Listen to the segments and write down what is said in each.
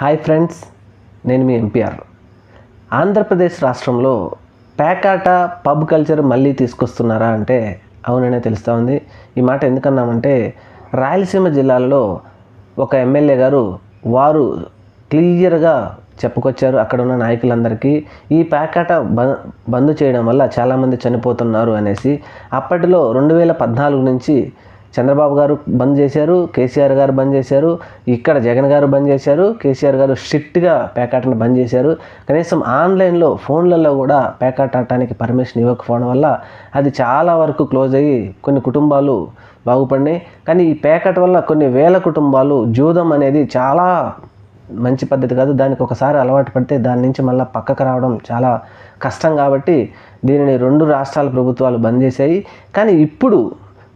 Hi friends నేను మీ MPR Andhra Pradesh రాష్ట్రంలో పేకాట పబ్ కల్చర్ మళ్ళీ తీసుకొస్తున్నారా అంటే అవుననే తెలుస్తూ ఉంది. ఈ మాట ఎందుకన్నామంటే రాయలసీమ జిల్లాలో ఒక ఎమ్మెల్యే గారు వారు క్లియర్గా చెప్పుకొచ్చారు అక్కడ ఉన్న నాయకులందరికీ. ఈ పేకాట బంద్ చేయడం వల్ల చాలామంది చనిపోతున్నారు అనేసి. అప్పటిలో రెండు వేల పద్నాలుగు నుంచి చంద్రబాబు గారు బంద్ చేశారు కేసీఆర్ గారు బంద్ చేశారు ఇక్కడ జగన్ గారు బంద్ చేశారు కేసీఆర్ గారు స్ట్రిక్ట్గా పేకాటను బంద్ చేశారు. కనీసం ఆన్లైన్లో ఫోన్లలో కూడా పేకాట ఆడటానికి పర్మిషన్ ఇవ్వకపోవడం వల్ల అది చాలా వరకు క్లోజ్ అయ్యి కొన్ని కుటుంబాలు బాగుపడినాయి. కానీ ఈ పేకాట వల్ల కొన్ని వేల కుటుంబాలు జూదం అనేది చాలా మంచి పద్ధతి కాదు. దానికి ఒకసారి అలవాటు పడితే దాని నుంచి మళ్ళీ పక్కకు రావడం చాలా కష్టం కాబట్టి దీనిని రెండు రాష్ట్రాల ప్రభుత్వాలు బంద్ చేశాయి. కానీ ఇప్పుడు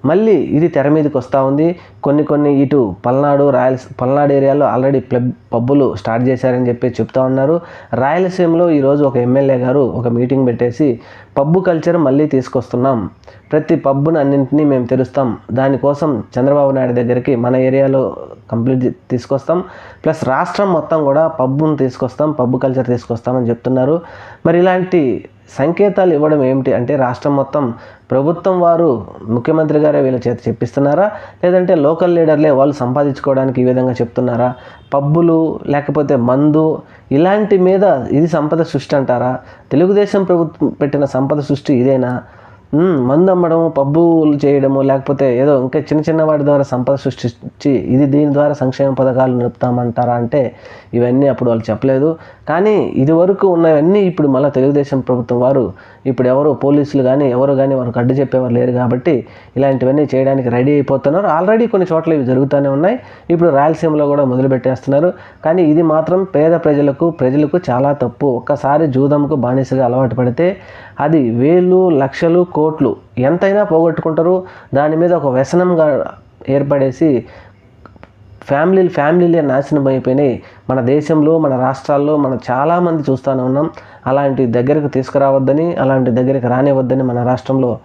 మళ్ళీ ఇది తెర మీదకి వస్తూ ఉంది. కొన్ని కొన్ని ఇటు పల్నాడు రాయలసీ పల్నాడు ఏరియాలో ఆల్రెడీ ప్లబ్ పబ్బులు స్టార్ట్ చేశారని చెప్పి చెప్తా ఉన్నారు. రాయలసీమలో ఈరోజు ఒక ఎమ్మెల్యే గారు ఒక మీటింగ్ పెట్టేసి పబ్బు కల్చర్ మళ్ళీ తీసుకొస్తున్నాం. ప్రతి పబ్బును అన్నింటినీ మేము తెరుస్తాం. దానికోసం చంద్రబాబు నాయుడు దగ్గరికి మన ఏరియాలో కంప్లీట్ తీసుకొస్తాం. ప్లస్ రాష్ట్రం మొత్తం కూడా పబ్బును తీసుకొస్తాం పబ్బు కల్చర్ తీసుకొస్తామని చెప్తున్నారు. మరి ఇలాంటి సంకేతాలు ఇవ్వడం ఏమిటి అంటే రాష్ట్రం మొత్తం ప్రభుత్వం వారు ముఖ్యమంత్రి గారే వీళ్ళ చేత చెప్పిస్తున్నారా? లేదంటే లోకల్ లీడర్లే వాళ్ళు సంపాదించుకోవడానికి ఈ విధంగా చెప్తున్నారా? పబ్బులు లేకపోతే మందు ఇలాంటి మీద ఇది సంపద సృష్టి అంటారా? తెలుగుదేశం ప్రభుత్వం పెట్టిన సంపద సృష్టి ఇదేనా? మందు అమ్మడము పబ్బులు చేయడము లేకపోతే ఏదో ఇంకా చిన్న చిన్న వాటి ద్వారా సంపద సృష్టించి ఇది దీని ద్వారా సంక్షేమ పథకాలు నిలుపుతామంటారా అంటే ఇవన్నీ అప్పుడు వాళ్ళు చెప్పలేదు. కానీ ఇదివరకు ఉన్నవన్నీ ఇప్పుడు మళ్ళీ తెలుగుదేశం ప్రభుత్వం వారు ఇప్పుడు ఎవరు పోలీసులు కానీ ఎవరు కానీ వారికి అడ్డు చెప్పేవారు లేరు కాబట్టి ఇలాంటివన్నీ చేయడానికి రెడీ అయిపోతున్నారు. ఆల్రెడీ కొన్ని చోట్ల ఇవి జరుగుతూనే ఉన్నాయి. ఇప్పుడు రాయలసీమలో కూడా మొదలుపెట్టేస్తున్నారు కానీ ఇది మాత్రం పేద ప్రజలకు ప్రజలకు చాలా తప్పు. ఒక్కసారి జూదంకు బానిసగా అలవాటు పడితే అది వేలు లక్షలు కోట్లు ఎంతైనా పోగొట్టుకుంటారు. దాని మీద ఒక వ్యసనంగా ఏర్పడేసి ఫ్యామిలీలు ఫ్యామిలీలే నాశనం అయిపోయినాయి. మన దేశంలో మన రాష్ట్రాల్లో మనం చాలామంది చూస్తూనే ఉన్నాం. అలాంటి దగ్గరకు తీసుకురావద్దని అలాంటి దగ్గరికి రానివద్దని మన రాష్ట్రంలో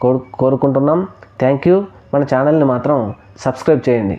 కోరు కోరుకుంటున్నాం. Thank you. మన ఛానల్ని మాత్రం సబ్స్క్రైబ్ చేయండి.